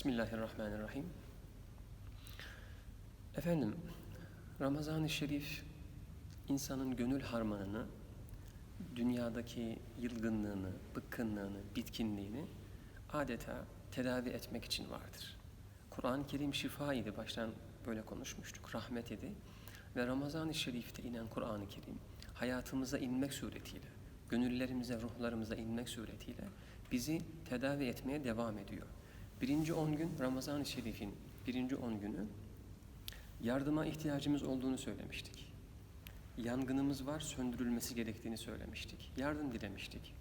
Bismillahirrahmanirrahim. Efendim, Ramazan-ı Şerif insanın gönül harmanını, dünyadaki yılgınlığını, bıkkınlığını, bitkinliğini adeta tedavi etmek için vardır. Kur'an-ı Kerim şifa idi, baştan böyle konuşmuştuk, rahmet idi. Ve Ramazan-ı Şerif'te inen Kur'an-ı Kerim hayatımıza inmek suretiyle, gönüllerimize, ruhlarımıza inmek suretiyle bizi tedavi etmeye devam ediyor. Birinci on gün Ramazan-ı Şerif'in birinci on günü yardıma ihtiyacımız olduğunu söylemiştik. Yangınımız var, söndürülmesi gerektiğini söylemiştik. Yardım dilemiştik.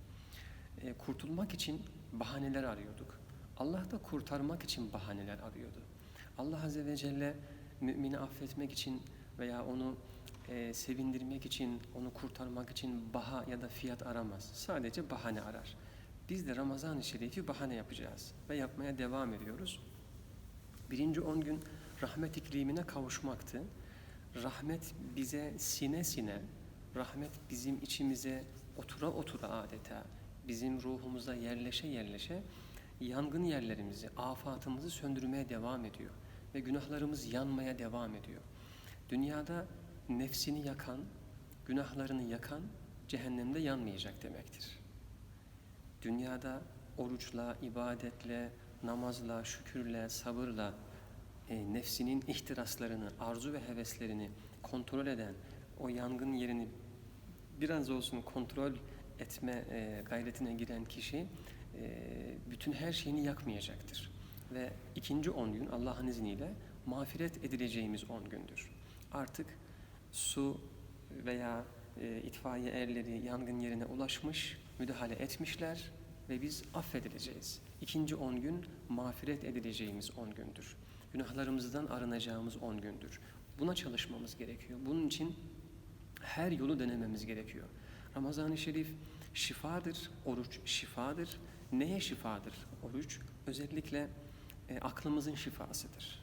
E, kurtulmak için bahaneler arıyorduk. Allah da kurtarmak için bahaneler arıyordu. Allah Azze ve Celle mümini affetmek için veya onu e, sevindirmek için, onu kurtarmak için baha ya da fiyat aramaz. Sadece bahane arar. Biz de Ramazan-ı Şerif'i bahane yapacağız ve yapmaya devam ediyoruz. Birinci on gün rahmet iklimine kavuşmaktı. Rahmet bize sine sine, rahmet bizim içimize otura otura adeta, bizim ruhumuza yerleşe yerleşe yangın yerlerimizi, afatımızı söndürmeye devam ediyor ve günahlarımız yanmaya devam ediyor. Dünyada nefsini yakan, günahlarını yakan cehennemde yanmayacak demektir. Dünyada oruçla, ibadetle, namazla, şükürle, sabırla e, nefsinin ihtiraslarını, arzu ve heveslerini kontrol eden, o yangın yerini biraz olsun kontrol etme e, gayretine giren kişi e, bütün her şeyini yakmayacaktır. Ve ikinci on gün Allah'ın izniyle mağfiret edileceğimiz on gündür. Artık su veya e, itfaiye erleri yangın yerine ulaşmış, müdahale etmişler ve biz affedileceğiz. İkinci on gün mağfiret edileceğimiz on gündür. Günahlarımızdan arınacağımız on gündür. Buna çalışmamız gerekiyor. Bunun için her yolu denememiz gerekiyor. Ramazan-ı Şerif şifadır, oruç şifadır. Neye şifadır oruç? Özellikle e, aklımızın şifasıdır.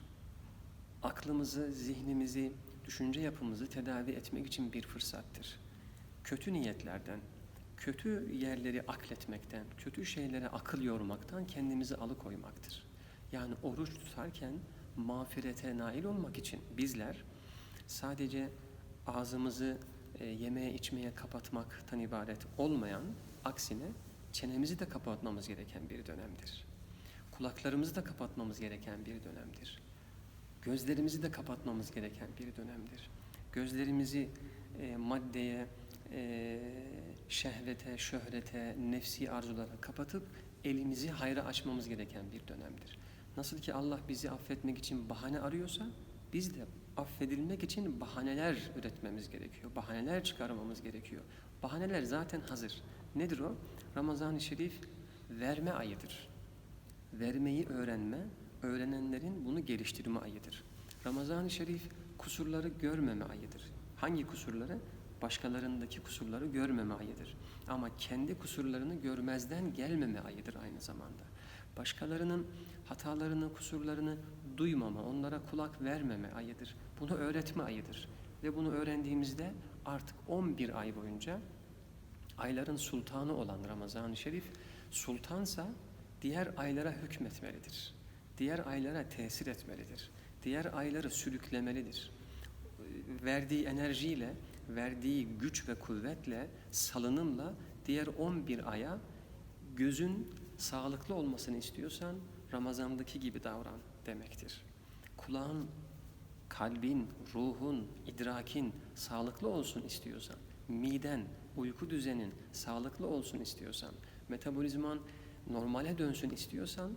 Aklımızı, zihnimizi, düşünce yapımızı tedavi etmek için bir fırsattır. Kötü niyetlerden, kötü yerleri akletmekten, kötü şeylere akıl yormaktan kendimizi alıkoymaktır. Yani oruç tutarken mağfirete nail olmak için bizler sadece ağzımızı e, içmeye kapatmaktan ibaret olmayan, aksine çenemizi de kapatmamız gereken bir dönemdir. Kulaklarımızı da kapatmamız gereken bir dönemdir. Gözlerimizi de kapatmamız gereken bir dönemdir. Gözlerimizi e, maddeye, e, şehvete, şöhrete, nefsi arzulara kapatıp elimizi hayra açmamız gereken bir dönemdir. Nasıl ki Allah bizi affetmek için bahane arıyorsa biz de affedilmek için bahaneler üretmemiz gerekiyor. Bahaneler çıkarmamız gerekiyor. Bahaneler zaten hazır. Nedir o? Ramazan-ı Şerif verme ayıdır. Vermeyi öğrenme, öğrenenlerin bunu geliştirme ayıdır. Ramazan-ı Şerif kusurları görmeme ayıdır. Hangi kusurları? Başkalarındaki kusurları görmeme ayıdır. Ama kendi kusurlarını görmezden gelmeme ayıdır aynı zamanda. Başkalarının hatalarını, kusurlarını duymama, onlara kulak vermeme ayıdır. Bunu öğretme ayıdır. Ve bunu öğrendiğimizde artık 11 ay boyunca ayların sultanı olan Ramazan-ı Şerif sultansa diğer aylara hükmetmelidir. Diğer aylara tesir etmelidir. Diğer ayları sürüklemelidir. Verdiği enerjiyle, verdiği güç ve kuvvetle, salınımla diğer 11 aya gözün sağlıklı olmasını istiyorsan Ramazan'daki gibi davran demektir. Kulağın, kalbin, ruhun, idrakin sağlıklı olsun istiyorsan, miden, uyku düzenin sağlıklı olsun istiyorsan, metabolizman normale dönsün istiyorsan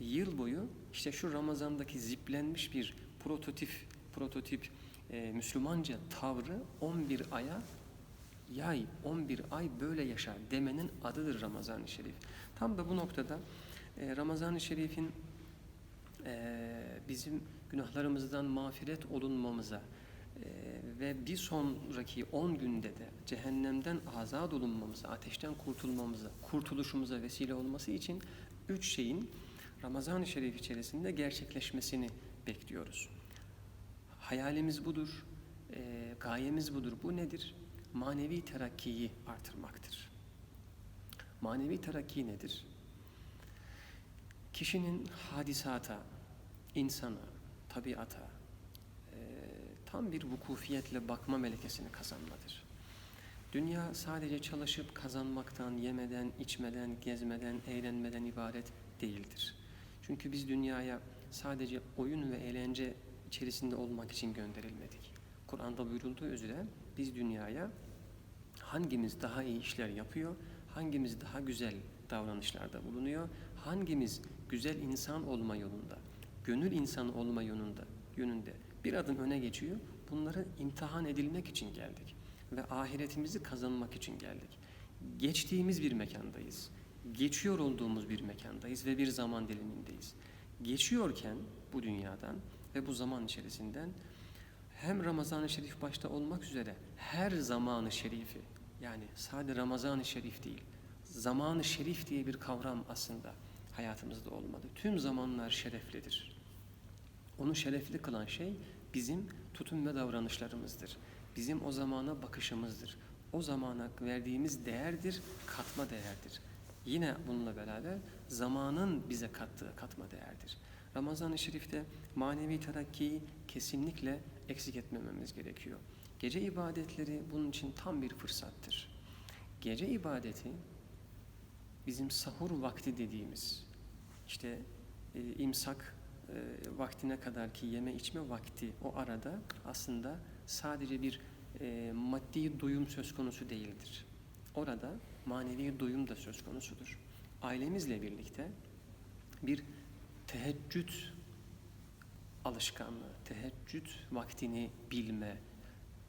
yıl boyu işte şu Ramazan'daki ziplenmiş bir prototip prototip e, Müslümanca tavrı 11 aya yay 11 ay böyle yaşar demenin adıdır Ramazan-ı Şerif. Tam da bu noktada e, Ramazan-ı Şerif'in e, bizim günahlarımızdan mağfiret olunmamıza e, ve bir sonraki 10 günde de cehennemden azat olunmamıza, ateşten kurtulmamıza, kurtuluşumuza vesile olması için üç şeyin Ramazan-ı Şerif içerisinde gerçekleşmesini bekliyoruz. Hayalimiz budur, e, gayemiz budur. Bu nedir? Manevi terakkiyi artırmaktır. Manevi terakki nedir? kişinin hadisata, insana, tabiata e, tam bir vukufiyetle bakma melekesini kazanmadır. Dünya sadece çalışıp kazanmaktan, yemeden, içmeden, gezmeden, eğlenmeden ibaret değildir. Çünkü biz dünyaya sadece oyun ve eğlence içerisinde olmak için gönderilmedik. Kur'an'da buyurulduğu üzere biz dünyaya hangimiz daha iyi işler yapıyor, hangimiz daha güzel davranışlarda bulunuyor, hangimiz güzel insan olma yolunda, gönül insan olma yolunda, yönünde bir adım öne geçiyor. Bunları imtihan edilmek için geldik ve ahiretimizi kazanmak için geldik. Geçtiğimiz bir mekandayız. Geçiyor olduğumuz bir mekandayız ve bir zaman dilimindeyiz. Geçiyorken bu dünyadan ve bu zaman içerisinden hem Ramazan-ı Şerif başta olmak üzere her zamanı şerifi yani sadece Ramazan-ı Şerif değil zamanı şerif diye bir kavram aslında hayatımızda olmalı. Tüm zamanlar şereflidir. Onu şerefli kılan şey bizim tutum ve davranışlarımızdır. Bizim o zamana bakışımızdır. O zamana verdiğimiz değerdir, katma değerdir. Yine bununla beraber zamanın bize kattığı katma değerdir. Ramazan-ı Şerif'te manevi terakkiyi kesinlikle eksik etmememiz gerekiyor. Gece ibadetleri bunun için tam bir fırsattır. Gece ibadeti bizim sahur vakti dediğimiz işte e, imsak e, vaktine kadar ki yeme içme vakti o arada aslında sadece bir e, maddi duyum söz konusu değildir. Orada manevi duyum da söz konusudur. Ailemizle birlikte bir teheccüd alışkanlığı, teheccüd vaktini bilme,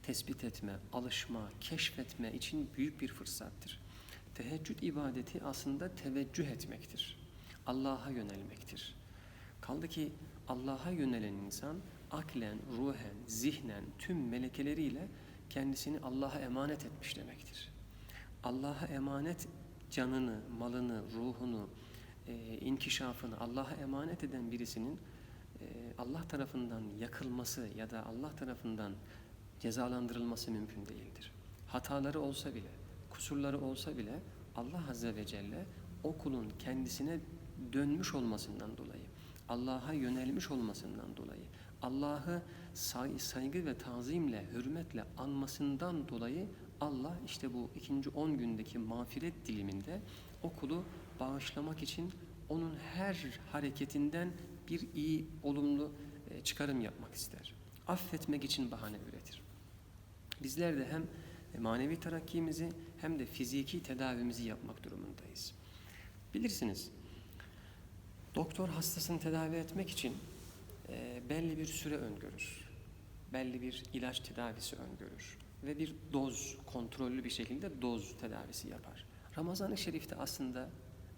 tespit etme, alışma, keşfetme için büyük bir fırsattır. Teheccüd ibadeti aslında teveccüh etmektir. Allah'a yönelmektir. Kaldı ki Allah'a yönelen insan aklen, ruhen, zihnen tüm melekeleriyle kendisini Allah'a emanet etmiş demektir. Allah'a emanet canını, malını, ruhunu, e, inkişafını Allah'a emanet eden birisinin e, Allah tarafından yakılması ya da Allah tarafından cezalandırılması mümkün değildir. Hataları olsa bile, kusurları olsa bile Allah Azze ve Celle o kulun kendisine dönmüş olmasından dolayı, Allah'a yönelmiş olmasından dolayı, Allah'ı say saygı ve tazimle, hürmetle anmasından dolayı Allah işte bu ikinci on gündeki mağfiret diliminde o kulu bağışlamak için onun her hareketinden bir iyi, olumlu e, çıkarım yapmak ister. Affetmek için bahane üretir. Bizler de hem manevi terakkimizi hem de fiziki tedavimizi yapmak durumundayız. Bilirsiniz, doktor hastasını tedavi etmek için e, belli bir süre öngörür. Belli bir ilaç tedavisi öngörür. Ve bir doz, kontrollü bir şekilde doz tedavisi yapar. Ramazan-ı Şerif'te aslında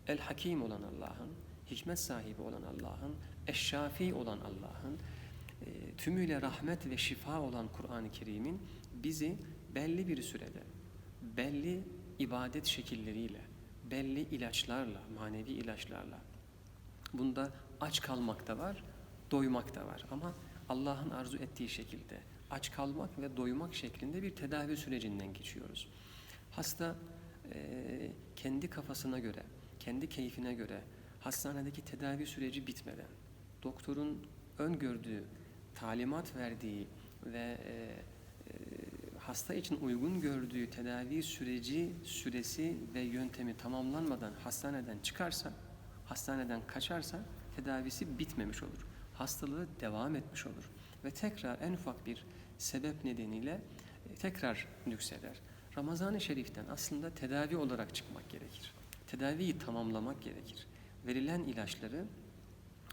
El Hakim olan Allah'ın, hikmet sahibi olan Allah'ın, Eşşafi olan Allah'ın, e, tümüyle rahmet ve şifa olan Kur'an-ı Kerim'in bizi belli bir sürede, belli ibadet şekilleriyle, belli ilaçlarla, manevi ilaçlarla, bunda aç kalmak da var, doymak da var ama Allah'ın arzu ettiği şekilde aç kalmak ve doymak şeklinde bir tedavi sürecinden geçiyoruz. Hasta e, kendi kafasına göre, kendi keyfine göre hastanedeki tedavi süreci bitmeden doktorun öngördüğü, talimat verdiği ve e, e, hasta için uygun gördüğü tedavi süreci, süresi ve yöntemi tamamlanmadan hastaneden çıkarsa, hastaneden kaçarsa tedavisi bitmemiş olur. Hastalığı devam etmiş olur ve tekrar en ufak bir sebep nedeniyle e, tekrar nükseder. Ramazan-ı Şerif'ten aslında tedavi olarak çıkmak gerekir. Tedaviyi tamamlamak gerekir. Verilen ilaçları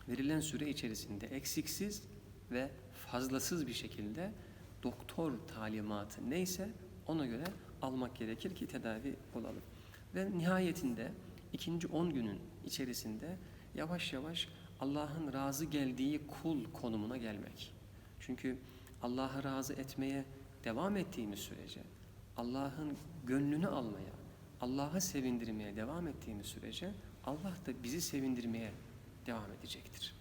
verilen süre içerisinde eksiksiz ve fazlasız bir şekilde doktor talimatı neyse ona göre almak gerekir ki tedavi olalım. Ve nihayetinde ikinci on günün içerisinde yavaş yavaş Allah'ın razı geldiği kul konumuna gelmek. Çünkü Allah'ı razı etmeye devam ettiğimiz sürece, Allah'ın gönlünü almaya, Allah'ı sevindirmeye devam ettiğimiz sürece Allah da bizi sevindirmeye devam edecektir.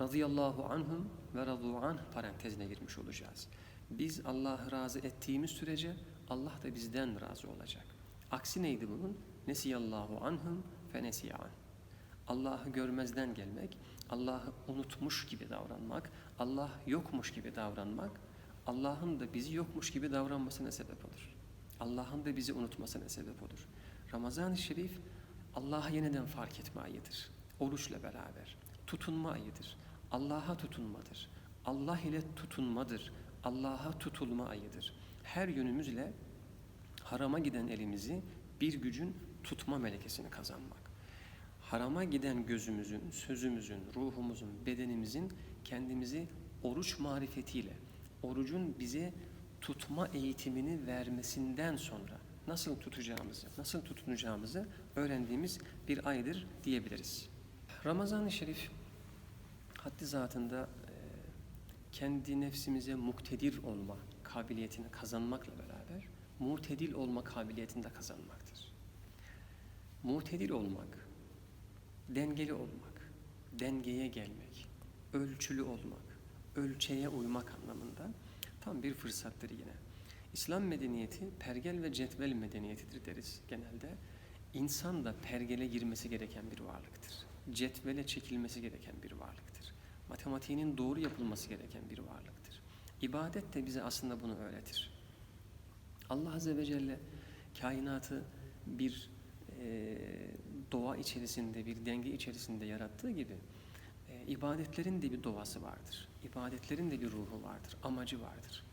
Radıyallahu anhum ve radu anh parantezine girmiş olacağız. Biz Allah'ı razı ettiğimiz sürece Allah da bizden razı olacak. Aksi neydi bunun? Nesiyallahu anhum fe nesiyan. Allah'ı görmezden gelmek, Allah'ı unutmuş gibi davranmak, Allah yokmuş gibi davranmak, Allah'ın da bizi yokmuş gibi davranmasına sebep olur. Allah'ın da bizi unutmasına sebep olur. Ramazan-ı Şerif Allah'a yeniden fark etme ayıdır. Oruçla beraber. Tutunma ayıdır. Allah'a tutunmadır. Allah ile tutunmadır. Allah'a tutulma ayıdır. Her yönümüzle harama giden elimizi bir gücün tutma melekesini kazanmak. Harama giden gözümüzün, sözümüzün, ruhumuzun, bedenimizin kendimizi oruç marifetiyle, orucun bize tutma eğitimini vermesinden sonra nasıl tutacağımızı, nasıl tutunacağımızı öğrendiğimiz bir aydır diyebiliriz. Ramazan-ı Şerif haddi zatında e, kendi nefsimize muktedir olma kabiliyetini kazanmakla beraber mutedil olma kabiliyetini de kazanmaktır. Mutedil olmak, dengeli olmak, dengeye gelmek, ölçülü olmak, ölçeğe uymak anlamında tam bir fırsattır yine. İslam medeniyeti pergel ve cetvel medeniyetidir deriz genelde. İnsan da pergele girmesi gereken bir varlıktır. Cetvele çekilmesi gereken bir varlıktır. Matematiğinin doğru yapılması gereken bir varlıktır. İbadet de bize aslında bunu öğretir. Allah Azze ve Celle kainatı bir e, doğa içerisinde, bir denge içerisinde yarattığı gibi ibadetlerin de bir doğası vardır. İbadetlerin de bir ruhu vardır, amacı vardır.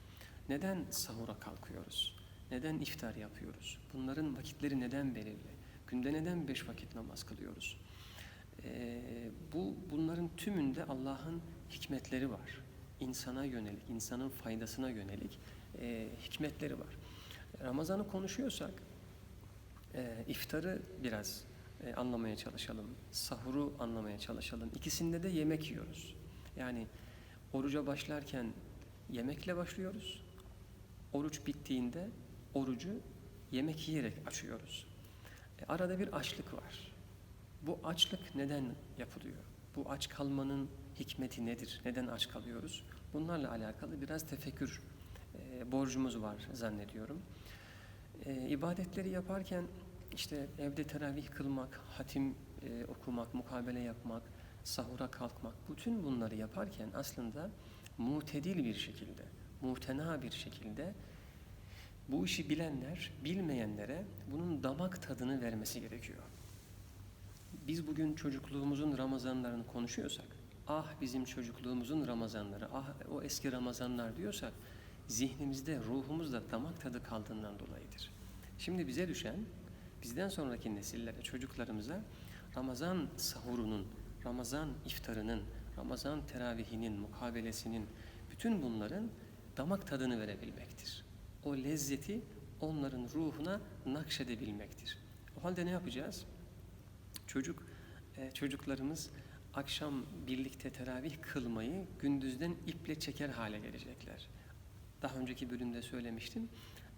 Neden sahura kalkıyoruz? Neden iftar yapıyoruz? Bunların vakitleri neden belirli? Günde neden beş vakit namaz kılıyoruz? E, bu bunların tümünde Allah'ın hikmetleri var. İnsana yönelik, insanın faydasına yönelik e, hikmetleri var. Ramazan'ı konuşuyorsak e, iftarı biraz e, anlamaya çalışalım. Sahuru anlamaya çalışalım. İkisinde de yemek yiyoruz. Yani oruca başlarken yemekle başlıyoruz. Oruç bittiğinde orucu yemek yiyerek açıyoruz. E, arada bir açlık var. Bu açlık neden yapılıyor? Bu aç kalmanın hikmeti nedir? Neden aç kalıyoruz? Bunlarla alakalı biraz tefekkür e, borcumuz var zannediyorum. E, ibadetleri yaparken işte evde teravih kılmak, hatim e, okumak, mukabele yapmak, sahura kalkmak, bütün bunları yaparken aslında mutedil bir şekilde, muhtena bir şekilde bu işi bilenler, bilmeyenlere bunun damak tadını vermesi gerekiyor. Biz bugün çocukluğumuzun Ramazanlarını konuşuyorsak, ah bizim çocukluğumuzun Ramazanları, ah o eski Ramazanlar diyorsak, zihnimizde, ruhumuzda damak tadı kaldığından dolayıdır. Şimdi bize düşen, bizden sonraki nesillere, çocuklarımıza Ramazan sahurunun, Ramazan iftarının, Ramazan teravihinin, mukabelesinin, bütün bunların damak tadını verebilmektir. O lezzeti onların ruhuna nakşedebilmektir. O halde ne yapacağız? Çocuk, e, çocuklarımız akşam birlikte teravih kılmayı gündüzden iple çeker hale gelecekler. Daha önceki bölümde söylemiştim.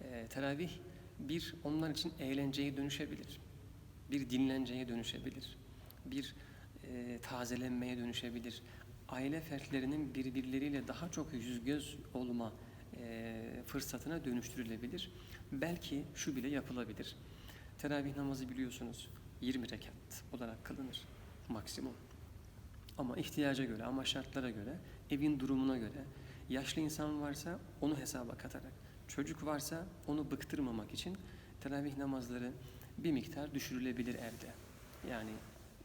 E, teravih bir onlar için eğlenceye dönüşebilir. Bir dinlenceye dönüşebilir. Bir e, tazelenmeye dönüşebilir. Aile fertlerinin birbirleriyle daha çok yüz göz olma e, fırsatına dönüştürülebilir. Belki şu bile yapılabilir. Teravih namazı biliyorsunuz 20 rekat olarak kılınır maksimum. Ama ihtiyaca göre, ama şartlara göre, evin durumuna göre, yaşlı insan varsa onu hesaba katarak, çocuk varsa onu bıktırmamak için teravih namazları bir miktar düşürülebilir evde. Yani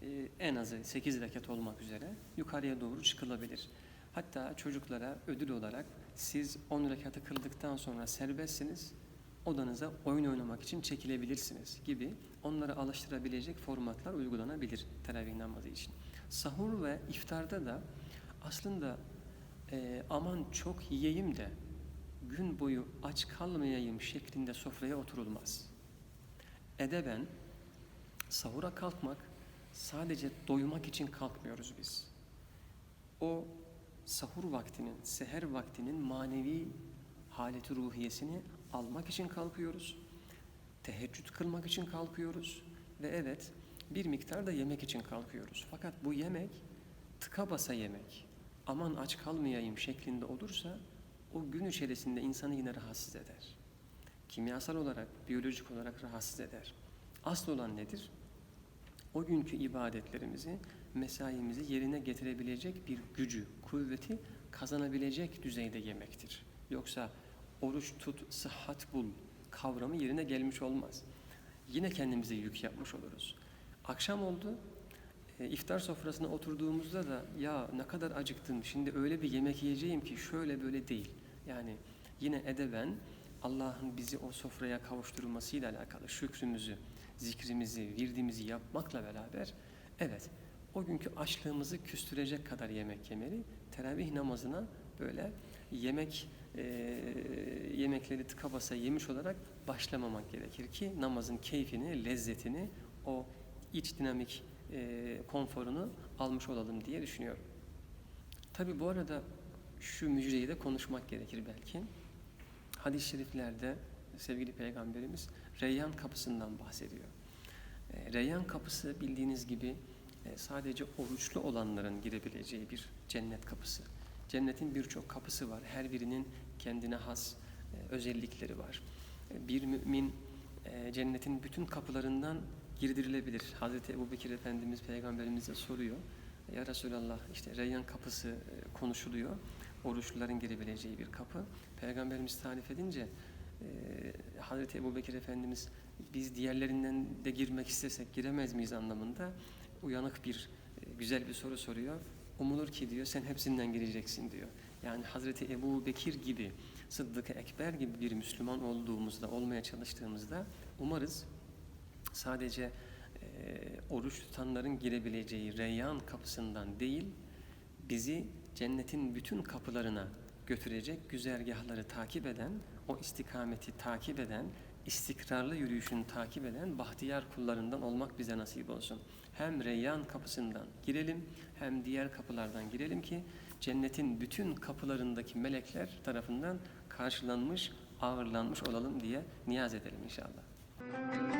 e, en azı 8 rekat olmak üzere yukarıya doğru çıkılabilir. Hatta çocuklara ödül olarak siz 10 rekatı kıldıktan sonra serbestsiniz, odanıza oyun oynamak için çekilebilirsiniz gibi onları alıştırabilecek formatlar uygulanabilir teravih namazı için. Sahur ve iftarda da aslında e, aman çok yiyeyim de gün boyu aç kalmayayım şeklinde sofraya oturulmaz. Edeben sahura kalkmak sadece doymak için kalkmıyoruz biz. O sahur vaktinin, seher vaktinin manevi haleti ruhiyesini almak için kalkıyoruz. Teheccüd kılmak için kalkıyoruz ve evet bir miktar da yemek için kalkıyoruz. Fakat bu yemek tıka basa yemek, aman aç kalmayayım şeklinde olursa o gün içerisinde insanı yine rahatsız eder. Kimyasal olarak, biyolojik olarak rahatsız eder. Asıl olan nedir? o günkü ibadetlerimizi, mesaimizi yerine getirebilecek bir gücü, kuvveti kazanabilecek düzeyde yemektir. Yoksa oruç tut, sıhhat bul kavramı yerine gelmiş olmaz. Yine kendimize yük yapmış oluruz. Akşam oldu, e, iftar sofrasına oturduğumuzda da ya ne kadar acıktım, şimdi öyle bir yemek yiyeceğim ki şöyle böyle değil. Yani yine edeben Allah'ın bizi o sofraya kavuşturmasıyla alakalı şükrümüzü, zikrimizi, virdimizi yapmakla beraber evet o günkü açlığımızı küstürecek kadar yemek yemeli. Teravih namazına böyle yemek e, yemekleri tıka basa yemiş olarak başlamamak gerekir ki namazın keyfini, lezzetini, o iç dinamik e, konforunu almış olalım diye düşünüyorum. Tabi bu arada şu müjdeyi de konuşmak gerekir belki. Hadis-i şeriflerde sevgili peygamberimiz Reyyan kapısından bahsediyor. E, Reyyan kapısı bildiğiniz gibi e, sadece oruçlu olanların girebileceği bir cennet kapısı. Cennetin birçok kapısı var. Her birinin kendine has e, özellikleri var. E, Bir mümin cennetin bütün kapılarından girdirilebilir. Hazreti Ebubekir Efendimiz Peygamberimize soruyor. Ya Resulallah işte Reyyan kapısı konuşuluyor. Oruçluların girebileceği bir kapı. Peygamberimiz tarif edince e, Hazreti Ebubekir Efendimiz biz diğerlerinden de girmek istesek giremez miyiz anlamında uyanık bir e, güzel bir soru soruyor. Umulur ki diyor sen hepsinden gireceksin diyor. Yani Hazreti Ebu Bekir gibi, Sıddık-ı Ekber gibi bir Müslüman olduğumuzda, olmaya çalıştığımızda umarız sadece e, oruç tutanların girebileceği Reyyan kapısından değil, bizi cennetin bütün kapılarına götürecek güzergahları takip eden, o istikameti takip eden, istikrarlı yürüyüşünü takip eden bahtiyar kullarından olmak bize nasip olsun. Hem Reyyan kapısından girelim hem diğer kapılardan girelim ki cennetin bütün kapılarındaki melekler tarafından karşılanmış, ağırlanmış olalım diye niyaz edelim inşallah.